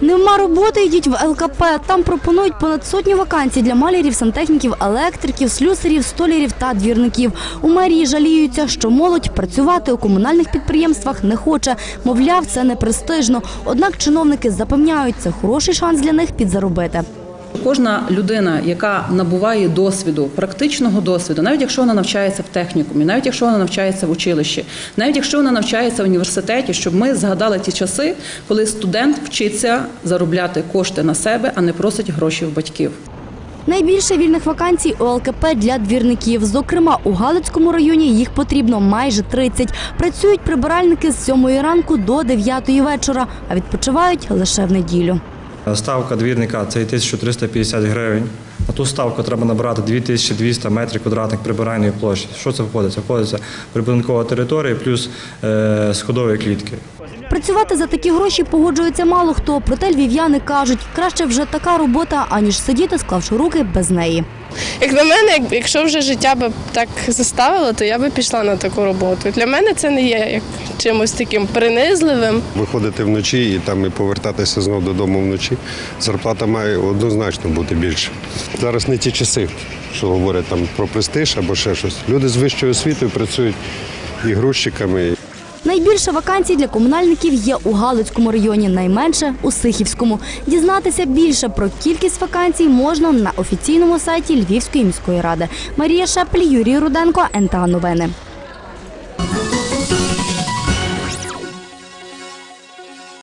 Нема роботи, йдіть в ЛКП. Там пропонують понад сотню вакансій для малярів, сантехніків, електриків, слюсарів, столярів та двірників. У мерії жаліються, що молодь працювати у комунальних підприємствах не хоче. Мовляв, це не престижно. Однак чиновники запевняють, це хороший шанс для них підзаробити. Кожна людина, яка набуває досвіду, практичного досвіду, навіть якщо вона навчається в технікумі, навіть якщо вона навчається в училищі, навіть якщо вона навчається в університеті, щоб ми згадали ті часи, коли студент вчиться заробляти кошти на себе, а не просить гроші в батьків. Найбільше вільних вакансій у ЛКП для двірників. Зокрема, у Галицькому районі їх потрібно майже 30. Працюють прибиральники з 7 ранку до 9 вечора, а відпочивають лише в неділю. Ставка двірника це 1350 гривень. На ту ставку треба набрати 2200 метрів квадратних прибиральної площі. Що це входить? Це входить прибудинкова територія плюс е, сходові клітки. Працювати за такі гроші погоджується мало хто. Проте львів'яни кажуть, краще вже така робота, аніж сидіти, склавши руки без неї. Як на мене, якщо вже життя би так заставило, то я би пішла на таку роботу. Для мене це не є як чимось таким принизливим. Виходити вночі і там і повертатися знову додому вночі. Зарплата має однозначно бути більше. Зараз не ті часи, що говорять там про престиж або ще щось. Люди з вищою освітою працюють і грузчиками, Найбільше вакансій для комунальників є у Галицькому районі, найменше у Сихівському. Дізнатися більше про кількість вакансій можна на офіційному сайті Львівської міської ради. Марія Шепель, Юрій Руденко, НТА Новини.